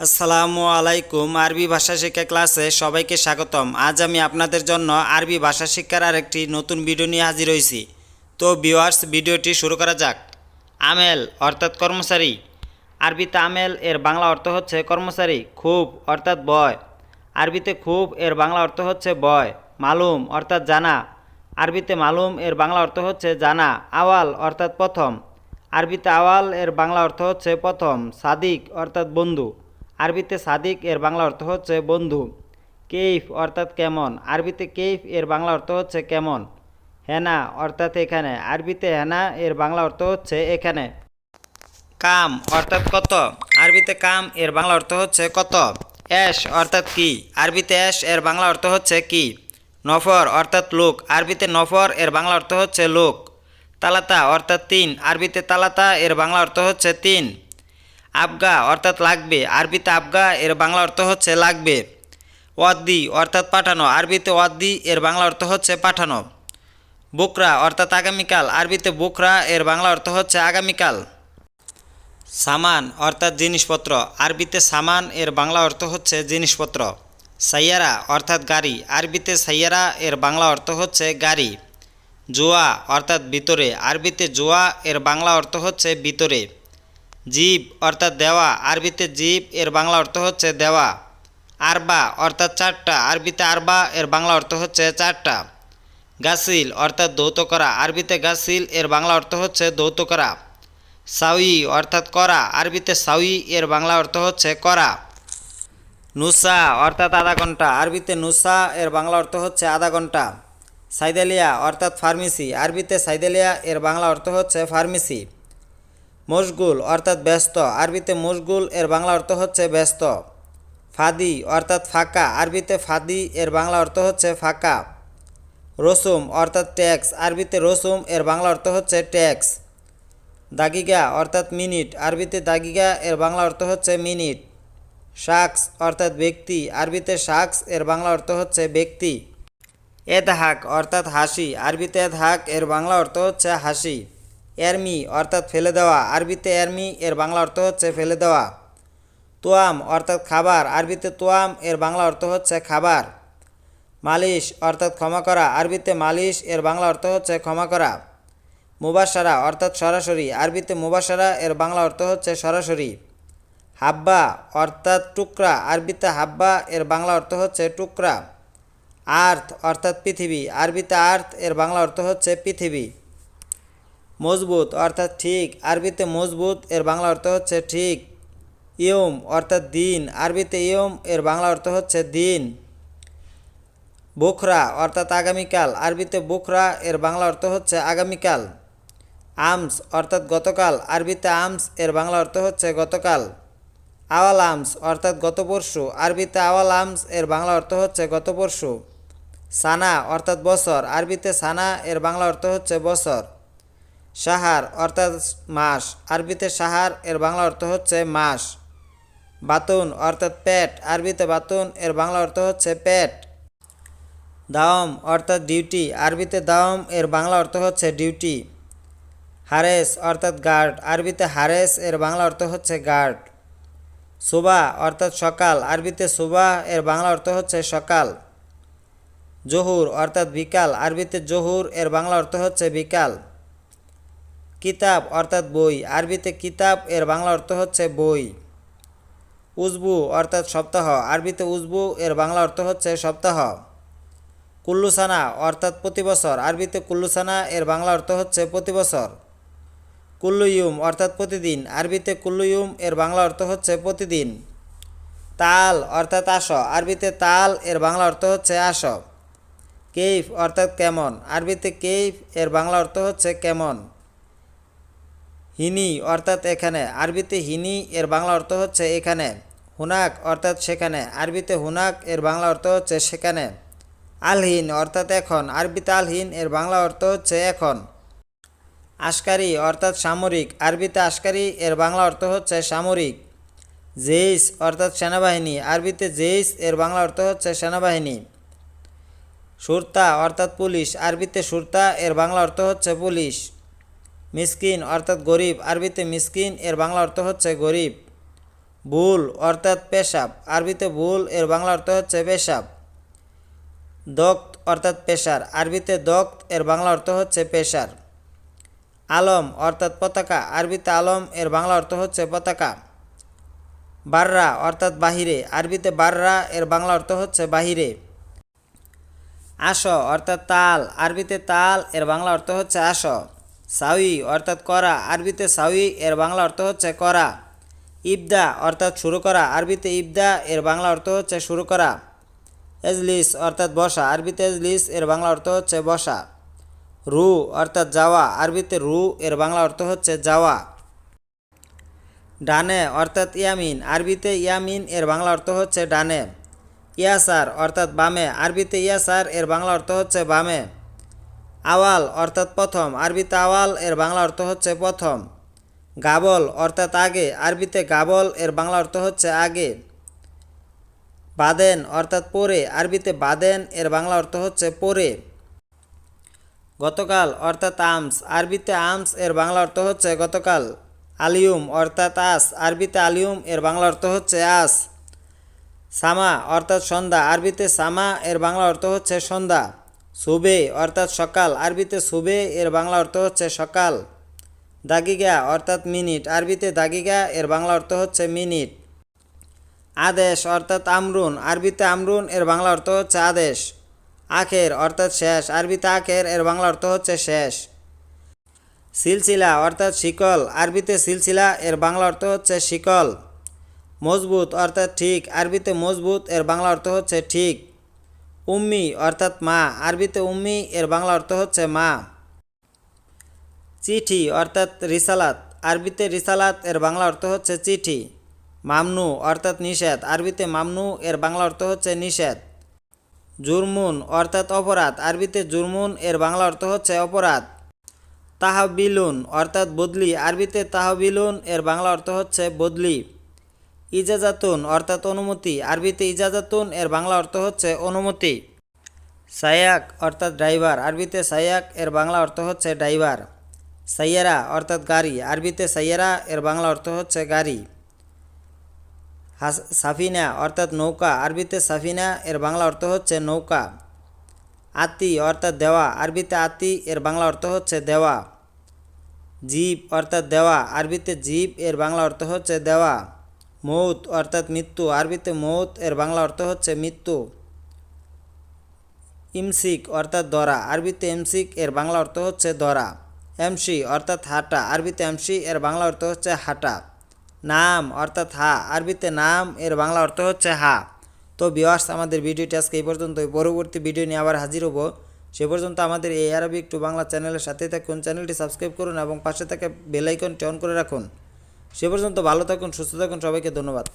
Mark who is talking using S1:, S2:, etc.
S1: আসসালামু আলাইকুম। আরবি ভাষা শিক্ষা ক্লাসে সবাইকে স্বাগতম। আজ আমি আপনাদের জন্য আরবি ভাষা শিক্ষার আরেকটি নতুন ভিডিও নিয়ে হাজির হয়েছি। তো ভিউয়ার্স ভিডিওটি শুরু করা যাক। আমেল, অর্থাৎ কর্মচারী। আরবিতে আমেল, এর বাংলা অর্থ হচ্ছে কর্মচারী, খুব, অর্থাৎ বয়। আরবিতে খুব, এর বাংলা অর্থ হচ্ছে বয়। মালুম, অর্থাৎ জানা। আরবিতে মালুম, এর বাংলা অর্থ হচ্ছে জানা। আওয়াল, অর্থাৎ প্রথম। আরবিতে আওয়াল, এর বাংলা অর্থ হচ্ছে প্রথম। সাদিক, অর্থাৎ বন্ধু। আরবিতে সাদিক, এর বাংলা অর্থ হচ্ছে বন্ধু। কেইফ অর্থাৎ কেমন। আরবিতে কেইফ, এর বাংলা অর্থ হচ্ছে কেমন। হেনা অর্থাৎ এখানে। আরবিতে হেনা, এর বাংলা অর্থ হচ্ছে এখানে। কাম অর্থাৎ কত। আরবিতে কাম, এর বাংলা অর্থ হচ্ছে কত। অ্যাশ অর্থাৎ কি। আরবিতে অ্যাশ, এর বাংলা অর্থ হচ্ছে কি। নফর অর্থাৎ লোক। আরবিতে নফর, এর বাংলা অর্থ হচ্ছে লোক। তালাতা অর্থাৎ তিন। আরবিতে তালাতা, এর বাংলা অর্থ হচ্ছে তিন। আবগা অর্থাৎ লাগবে। আরবিতে আবগা, এর বাংলা অর্থ হচ্ছে লাগবে। ওয়াদ্দি অর্থাৎ পাঠানো। আরবিতে ওয়াদ্দি, এর বাংলা অর্থ হচ্ছে পাঠানো। বুকরা অর্থাৎ আগামীকাল। আরবিতে বুকরা, এর বাংলা অর্থ হচ্ছে আগামীকাল। সামান অর্থাৎ জিনিসপত্র। আরবিতে সামান, এর বাংলা অর্থ হচ্ছে জিনিসপত্র। সাইয়ারা অর্থাৎ গাড়ি। আরবিতে সাইয়ারা, এর বাংলা অর্থ হচ্ছে গাড়ি। জোয়া অর্থাৎ ভিতরে। আরবিতে জোয়া, এর বাংলা অর্থ হচ্ছে ভিতরে। জীব অর্থাৎ দেওয়া। আরবিতে জীব, এর বাংলা অর্থ হচ্ছে দেওয়া। আরবা অর্থাৎ চারটা। আরবিতে আরবা, এর বাংলা অর্থ হচ্ছে চারটা। গাসিল অর্থাৎ দৌত করা। আরবিতে গাসিল, এর বাংলা অর্থ হচ্ছে দৌত করা। সাউই অর্থাৎ করা। আরবিতে সাউই এর বাংলা অর্থ হচ্ছে করা। নুসা অর্থাৎ আধা ঘণ্টা। আরবিতে নুসা, এর বাংলা অর্থ হচ্ছে আধা ঘণ্টা। সাইদালিয়া অর্থাৎ ফার্মেসি। আরবিতে সাইদালিয়া, এর বাংলা অর্থ হচ্ছে ফার্মেসি। মশগুল অর্থাৎ ব্যস্ত। আরবিতে মশগুল এর বাংলা অর্থ হচ্ছে ব্যস্ত। ফাদি অর্থাৎ ফাঁকা। আরবিতে ফাদি এর বাংলা অর্থ হচ্ছে ফাঁকা। রসুম অর্থাৎ ট্যাক্স। আরবিতে রসুম এর বাংলা অর্থ হচ্ছে ট্যাক্স। দাগিগা অর্থাৎ মিনিট। আরবিতে দাগিগা এর বাংলা অর্থ হচ্ছে মিনিট। শাকস অর্থাৎ ব্যক্তি। আরবিতে শাকস এর বাংলা অর্থ হচ্ছে ব্যক্তি। এদহাক অর্থাৎ হাসি। আরবিতে এদহাক এর বাংলা অর্থ হচ্ছে হাসি। এরমি অর্থাৎ ফেলে দেওয়া। আরবিতে এরমি, এর বাংলা অর্থ হচ্ছে ফেলে দেওয়া। তোয়াম অর্থাৎ খাবার। আরবিতে তোয়াম, এর বাংলা অর্থ হচ্ছে খাবার। মালিশ অর্থাৎ ক্ষমা করা। আরবিতে মালিশ, এর বাংলা অর্থ হচ্ছে ক্ষমা করা। মুবাসারা অর্থাৎ সরাসরি। আরবিতে মুবাসারা, এর বাংলা অর্থ হচ্ছে সরাসরি। হাব্বা অর্থাৎ টুকরা। আরবিতে হাব্বা, এর বাংলা অর্থ হচ্ছে টুকরা। আর্থ অর্থাৎ পৃথিবী। আরবিতে আর্থ, এর বাংলা অর্থ হচ্ছে পৃথিবী। মজবুত, অর্থাৎ ঠিক। আরবিতে মজবুত, এর বাংলা অর্থ হচ্ছে ঠিক। ইয়ম, অর্থাৎ দিন। আরবিতে ইয়ম, এর বাংলা অর্থ হচ্ছে দিন। বুখরা, অর্থাৎ আগামীকাল। আরবিতে বুখরা, এর বাংলা অর্থ হচ্ছে আগামীকাল। আমস, অর্থাৎ গতকাল। আরবিতে আমস, এর বাংলা অর্থ হচ্ছে গতকাল। আওয়াল আমস, অর্থাৎ গত পরশু। আরবিতে আওয়াল আমস, এর বাংলা অর্থ হচ্ছে গত পরশু। সানা, অর্থাৎ বছর। আরবিতে সানা, এর বাংলা অর্থ হচ্ছে বছর। সাহার অর্থাৎ মাস। আরবিতে সাহার, এর বাংলা অর্থ হচ্ছে মাস। বাতুন অর্থাৎ পেট। আরবিতে বাতুন, এর বাংলা অর্থ হচ্ছে পেট। দাওম অর্থাৎ ডিউটি। আরবিতে দাওম, এর বাংলা অর্থ হচ্ছে ডিউটি। হারেস অর্থাৎ গার্ড। আরবিতে হারেস, এর বাংলা অর্থ হচ্ছে গার্ড। সুবা অর্থাৎ সকাল। আরবিতে সুবা, এর বাংলা অর্থ হচ্ছে সকাল। জহুর অর্থাৎ বিকাল। আরবিতে জহুর, এর বাংলা অর্থ হচ্ছে বিকাল। কিতাব অর্থাৎ বই। আরবিতে কিতাব, এর বাংলা অর্থ হচ্ছে বই। উজবু অর্থাৎ সপ্তাহ। আরবিতে উজবু, এর বাংলা অর্থ হচ্ছে সপ্তাহ। কুল্লুসানা অর্থাৎ প্রতি বছর। আরবিতে কুল্লুসানা, এর বাংলা অর্থ হচ্ছে প্রতি বছর। কুল্লুয়ুম অর্থাৎ প্রতিদিন। আরবিতে কুল্লুয়ুম এর বাংলা অর্থ হচ্ছে প্রতিদিন। তাল অর্থাৎ আস। আরবিতে তাল, এর বাংলা অর্থ হচ্ছে আস। কেইফ অর্থাৎ কেমন। আরবিতে কেইফ, এর বাংলা অর্থ হচ্ছে কেমন। হিনি অর্থাৎ এখানে, আরবিতে হিনি এর বাংলা অর্থ হচ্ছে এখানে, হুনাক অর্থাৎ সেখানে, আরবিতে হুনাক এর বাংলা অর্থ হচ্ছে সেখানে। আলহিন অর্থাৎ এখন, আরবিতে আলহিন এর বাংলা অর্থ হচ্ছে এখন। আশকারি অর্থাৎ সামরিক, আরবিতে আশকারি এর বাংলা অর্থ হচ্ছে সামরিক। জেইস অর্থাৎ সেনাবাহিনী, আরবিতে জেইস এর বাংলা অর্থ হচ্ছে সেনাবাহিনী। সুরতা অর্থাৎ পুলিশ, আরবিতে সুরতা এর বাংলা অর্থ হচ্ছে পুলিশ। মিসকিন অর্থাৎ গরিব। আরবিতে মিসকিন, এর বাংলা অর্থ হচ্ছে গরিব। ভুল অর্থাৎ পেশাব। আরবিতে ভুল, এর বাংলা অর্থ হচ্ছে পেশাব। দক্ত অর্থাৎ পেশার। আরবিতে দক্ত, এর বাংলা অর্থ হচ্ছে পেশার। আলম অর্থাৎ পতাকা। আরবিতে আলম, এর বাংলা অর্থ হচ্ছে পতাকা। বাররা অর্থাৎ বাহিরে। আরবিতে বাররা, এর বাংলা অর্থ হচ্ছে বাহিরে। আস অর্থাৎ তাল। আরবিতে তাল, এর বাংলা অর্থ হচ্ছে আস। সাউই অর্থাৎ করা, আরবিতে সাউই, এর বাংলা অর্থ হচ্ছে করা। ইবদা অর্থাৎ শুরু করা, আরবিতে ইবদা, এর বাংলা অর্থ হচ্ছে শুরু করা। এজলিস অর্থাৎ বসা, আরবিতে এজলিস, এর বাংলা অর্থ হচ্ছে বসা। রু অর্থাৎ যাওয়া, আরবিতে রু, এর বাংলা অর্থ হচ্ছে যাওয়া। ডানে অর্থাৎ ইয়ামিন, আরবিতে ইয়ামিন, এর বাংলা অর্থ হচ্ছে ডানে। ইয়াসার অর্থাৎ বামে, আরবিতে ইয়াসার, এর বাংলা অর্থ হচ্ছে বামে। আওয়াল অর্থাৎ প্রথম, আরবিতে আওয়াল, এর বাংলা অর্থ হচ্ছে প্রথম। গাবল অর্থাৎ আগে, আরবিতে গাবল, এর বাংলা অর্থ হচ্ছে আগে। বাদেন অর্থাৎ পরে, আরবিতে বাদেন, এর বাংলা অর্থ হচ্ছে পরে। গতকাল অর্থাৎ আমস, আরবিতে আমস, এর বাংলা অর্থ হচ্ছে গতকাল। আলিউম অর্থাৎ আস, আরবিতে আলিউম এর বাংলা অর্থ হচ্ছে আস। সামা অর্থাৎ সন্ধ্যা, আরবিতে সামা, এর বাংলা অর্থ হচ্ছে সন্ধ্যা। সুবে অর্থাৎ সকাল। আরবিতে সুবে এর বাংলা অর্থ হচ্ছে সকাল। দাগিগা, অর্থাৎ মিনিট। আরবিতে দাগিগা, এর বাংলা অর্থ হচ্ছে মিনিট। আদেশ, অর্থাৎ আমরুন। আরবিতে আমরুন, এর বাংলা অর্থ হচ্ছে আদেশ। আখের, অর্থাৎ শেষ। আরবিতে আখের, এর বাংলা অর্থ হচ্ছে শেষ। সিলসিলা, অর্থাৎ শিকল। আরবিতে সিলসিলা, এর বাংলা অর্থ হচ্ছে শিকল। মজবুত, অর্থাৎ ঠিক। আরবিতে মজবুত, এর বাংলা অর্থ হচ্ছে ঠিক। উম্মি অর্থাৎ মা। আরবিতে উম্মি, এর বাংলা অর্থ হচ্ছে মা। চিঠি অর্থাৎ রিসালাত। আরবিতে রিসালাত, এর বাংলা অর্থ হচ্ছে চিঠি। মামনু অর্থাৎ নিষেধ। আরবিতে মামনু, এর বাংলা অর্থ হচ্ছে নিষেধ। জুরমুন অর্থাৎ অপরাধ। আরবিতে জুরমুন, এর বাংলা অর্থ হচ্ছে অপরাধ। তাহবিলুন অর্থাৎ বদলি। আরবিতে তাহবিলুন, এর বাংলা অর্থ হচ্ছে বদলি। ইজাজাতুন, অর্থাৎ অনুমতি। আরবিতে ইজাজাতুন, এর বাংলা অর্থ হচ্ছে অনুমতি। সায়াক, অর্থাৎ ড্রাইভার। আরবিতে সায়াক, এর বাংলা অর্থ হচ্ছে ড্রাইভার। সাইয়ারা, অর্থাৎ গাড়ি। আরবিতে সাইয়ারা, এর বাংলা অর্থ হচ্ছে গাড়ি। সাফিনা, অর্থাৎ নৌকা। আরবিতে সাফিনা, এর বাংলা অর্থ হচ্ছে নৌকা। আতি, অর্থাৎ দেওয়া। আরবিতে আতি, এর বাংলা অর্থ হচ্ছে দেওয়া। জীব, অর্থাৎ দেওয়া। আরবিতে জীব, এর বাংলা অর্থ হচ্ছে দেওয়া। মৌত অর্থাৎ মৃত্যু। আরবিতে মৌত, এর বাংলা অর্থ হচ্ছে মৃত্যু। ইমসিক অর্থাৎ দরা আরবিতে এমসিক এর বাংলা অর্থ হচ্ছে দরা এমসি অর্থাৎ হাঁটা। আরবিতে এমসি, এর বাংলা অর্থ হচ্ছে হাঁটা। নাম অর্থাৎ হা। আরবিতে নাম, এর বাংলা অর্থ হচ্ছে হা। তো বিওয়ার্স আমাদের ভিডিওটি আজকে এই পর্যন্ত পরবর্তী ভিডিও নিয়ে আবার হাজির হব। সে পর্যন্ত আমাদের এই আরবিক টু বাংলা চ্যানেলের সাথে থাকুন। চ্যানেলটি সাবস্ক্রাইব করুন এবং পাশে থাকা বেল আইকনটি অন করে রাখুন। সে পর্যন্ত ভালো থাকুন সুস্থ থাকুন সবাইকে ধন্যবাদ।